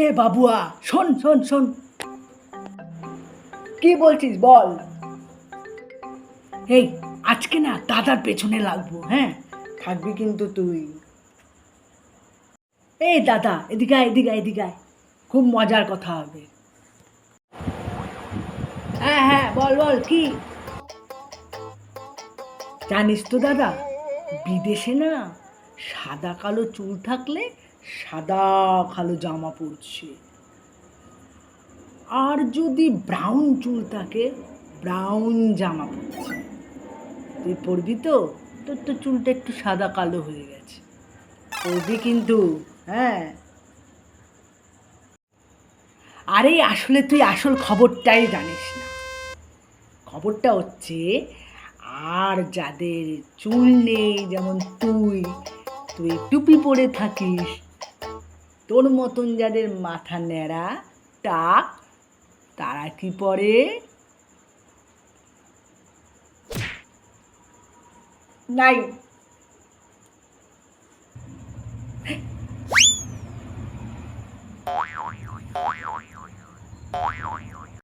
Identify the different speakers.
Speaker 1: এ বাবুয়া, শোন শোন শোন। কি বলছিস বল? এই, আজকে না দাদার পেছনে লাগবো হ্যাঁ? থাকবি কিন্তু তুই। এই দাদা, এদিকে আয়, এদিকে এদিকে আয়। খুব মজার কথা হবে। হ্যাঁ হ্যাঁ বল বল, কি? জানিস তো দাদা, বিদেশে না সাদা কালো চুল থাকলে সাদা কালো জামা পরছে। আর যদি ব্রাউন চুল থাকে ব্রাউন জামা পরছে। তুই পরবি তো? তোর তো চুলটা একটু সাদা কালো হয়ে গেছে। পরবি কিন্তু হ্যাঁ। আরে, আসলে তুই আসল খবরটাই জানিস না। খবরটা হচ্ছে, আর যাদের চুল নেই, যেমন তুই তুই টুপি পরে থাকিস তোর মতন যাদের মাথা নেড়া টাক তারা কি পরে নাই।